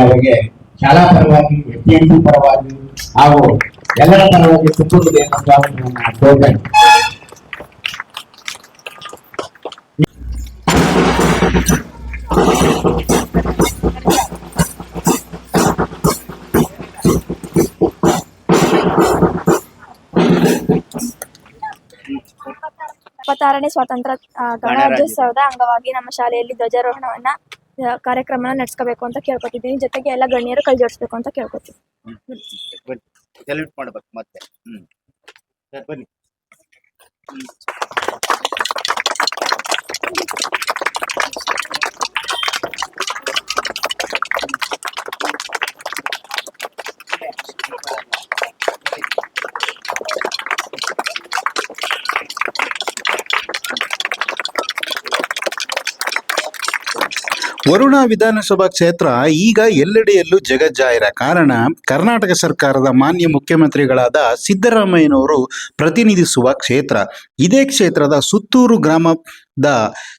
ಅವರಿಗೆ ಶಾಲಾ ಪರವಾಗಿ ಎಸ್ ಪರವಾಗಿ ಹಾಗೂ ಎಲ್ಲರ ಪರವಾಗಿ ಸ್ವಾಗತವನ್ನು ಕೋರ್ತೇನೆ ಇಪ್ಪತ್ತಾರನೇ ಸ್ವಾತಂತ್ರ್ಯ ಗಣರಾಜ್ಯೋತ್ಸವದ ಅಂಗವಾಗಿ ನಮ್ಮ ಶಾಲೆಯಲ್ಲಿ ಧ್ವಜಾರೋಹಣವನ್ನ ಕಾರ್ಯಕ್ರಮನ ನಡೆಸ್ಕೋಬೇಕು ಅಂತ ಕೇಳ್ಕೊತಿದ್ದೀನಿ ಜೊತೆಗೆ ಎಲ್ಲ ಗಣ್ಯರು ಕೈ ಜೋಡಿಸ್ಬೇಕು ಅಂತ ಕೇಳ್ಕೊತೀನಿ ಮತ್ತೆ ವರುಣಾ ವಿಧಾನಸಭಾ ಕ್ಷೇತ್ರ ಈಗ ಎಲ್ಲೆಡೆಯಲ್ಲೂ ಜಗಜ್ಜಾಹಿರ. ಕಾರಣ, ಕರ್ನಾಟಕ ಸರ್ಕಾರದ ಮಾನ್ಯ ಮುಖ್ಯಮಂತ್ರಿಗಳಾದ ಸಿದ್ದರಾಮಯ್ಯನವರು ಪ್ರತಿನಿಧಿಸುವ ಕ್ಷೇತ್ರ. ಇದೇ ಕ್ಷೇತ್ರದ ಸುತ್ತೂರು ಗ್ರಾಮದ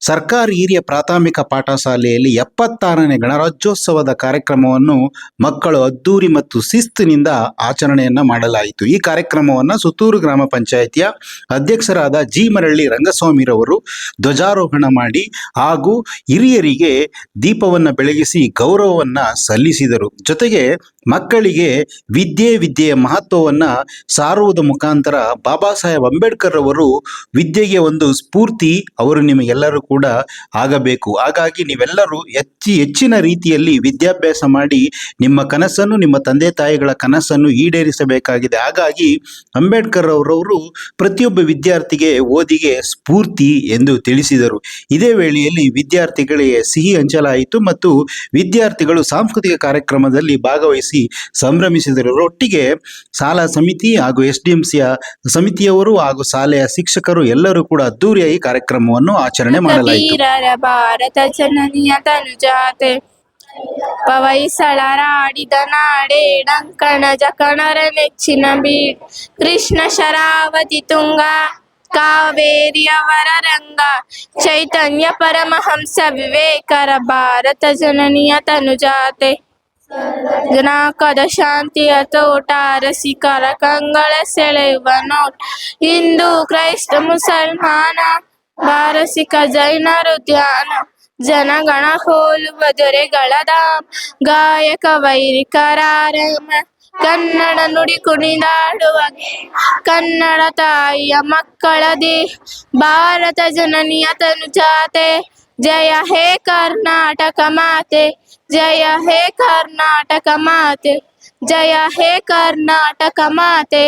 ಸರ್ಕಾರಿ ಹಿರಿಯ ಪ್ರಾಥಮಿಕ ಪಾಠಶಾಲೆಯಲ್ಲಿ ಎಪ್ಪತ್ತಾರನೇ ಗಣರಾಜ್ಯೋತ್ಸವದ ಕಾರ್ಯಕ್ರಮವನ್ನು ಮಕ್ಕಳು ಅದ್ದೂರಿ ಮತ್ತು ಶಿಸ್ತಿನಿಂದ ಆಚರಣೆಯನ್ನ ಮಾಡಲಾಯಿತು. ಈ ಕಾರ್ಯಕ್ರಮವನ್ನು ಸುತ್ತೂರು ಗ್ರಾಮ ಪಂಚಾಯಿತಿಯ ಅಧ್ಯಕ್ಷರಾದ ಜಿ ಮರಳ್ಳಿ ರಂಗಸ್ವಾಮಿರವರು ಧ್ವಜಾರೋಹಣ ಮಾಡಿ ಹಾಗೂ ಹಿರಿಯರಿಗೆ ದೀಪವನ್ನು ಬೆಳಗಿಸಿ ಗೌರವವನ್ನು ಸಲ್ಲಿಸಿದರು. ಜೊತೆಗೆ ಮಕ್ಕಳಿಗೆ ವಿದ್ಯೆ ವಿದ್ಯೆಯ ಮಹತ್ವವನ್ನು ಸಾರುವುದ ಮುಖಾಂತರ ಬಾಬಾ ಸಾಹೇಬ್ ಅಂಬೇಡ್ಕರ್ ಅವರು ವಿದ್ಯೆಗೆ ಒಂದು ಸ್ಫೂರ್ತಿ ಅವರು ನಿಮಗೆಲ್ಲರೂ ಕೂಡ ಆಗಬೇಕು. ಹಾಗಾಗಿ ನೀವೆಲ್ಲರೂ ಹೆಚ್ಚಿ ಹೆಚ್ಚಿನ ರೀತಿಯಲ್ಲಿ ವಿದ್ಯಾಭ್ಯಾಸ ಮಾಡಿ ನಿಮ್ಮ ಕನಸನ್ನು, ನಿಮ್ಮ ತಂದೆ ತಾಯಿಗಳ ಕನಸನ್ನು ಈಡೇರಿಸಬೇಕಾಗಿದೆ. ಹಾಗಾಗಿ ಅಂಬೇಡ್ಕರ್ ಅವರವರು ಪ್ರತಿಯೊಬ್ಬ ವಿದ್ಯಾರ್ಥಿಗೆ ಓದಿಗೆ ಸ್ಫೂರ್ತಿ ಎಂದು ತಿಳಿಸಿದರು. ಇದೇ ವೇಳೆಯಲ್ಲಿ ವಿದ್ಯಾರ್ಥಿಗಳಿಗೆ ಸಿಹಿ ಹಂಚಲಾಯಿತು ಮತ್ತು ವಿದ್ಯಾರ್ಥಿಗಳು ಸಾಂಸ್ಕೃತಿಕ ಕಾರ್ಯಕ್ರಮದಲ್ಲಿ ಭಾಗವಹಿಸಿ ಸಂಭ್ರಮಿಸಿದರು. ಒಟ್ಟಿಗೆ ಶಾಲಾ ಸಮಿತಿ ಹಾಗೂ ಎಸ್ ಡಿ ಎಂ ಸಮಿತಿಯವರು ಹಾಗೂ ಶಾಲೆಯ ಶಿಕ್ಷಕರು ಎಲ್ಲರೂ ಕೂಡ ಅದ್ದೂರಿಯಾಗಿ ಕಾರ್ಯಕ್ರಮವನ್ನು ಆಚರಣೆ ಮಾಡಲಾಯಿತು ವೀರರ ಭಾರತ ಜನನಿಯ ತನುಜಾತೆ ಪವೈಸಳರಾಡಿದ ನಾಡೆ ಡಂಕಣ ಜಕಣರ ನೆಚ್ಚಿನ ಬೀಡ್ ಕೃಷ್ಣ ಶರಾವತಿ ತುಂಗ ಕಾವೇರಿಯವರ ರಂಗ ಚೈತನ್ಯ ಪರಮಹಂಸ ವಿವೇಕರ ಭಾರತ ಜನನಿಯ ತನುಜಾತೆ ಜನಕದ ಶಾಂತಿಯ ತೋಟ ರಸಿಕರ ಕಂಗಳ ಸೆಳೆಯುವ ನೋಟ ಹಿಂದೂ ಕ್ರೈಸ್ತ ಮುಸಲ್ಮಾನ ಬಾರಸಿಕ ಜೈನರು ಧ್ಯಾನ ಜನಗಣ ಹೋಲುವ ದೊರೆಗಳ ಧಾಮ ಗಾಯಕ ವೈರಿಕರಾರಮ ಕನ್ನಡ ನುಡಿ ಕುಣಿದಾಡುವ ಕನ್ನಡ ತಾಯಿಯ ಮಕ್ಕಳದಿ ಭಾರತ ಜನನಿಯ ತನುಜಾತೆ ಜಯ ಹೇ ಕರ್ನಾಟಕ ಮಾತೆ, ಜಯ ಹೇ ಕರ್ನಾಟಕ ಮಾತೆ, ಜಯ ಹೇ ಕರ್ನಾಟಕ ಮಾತೆ.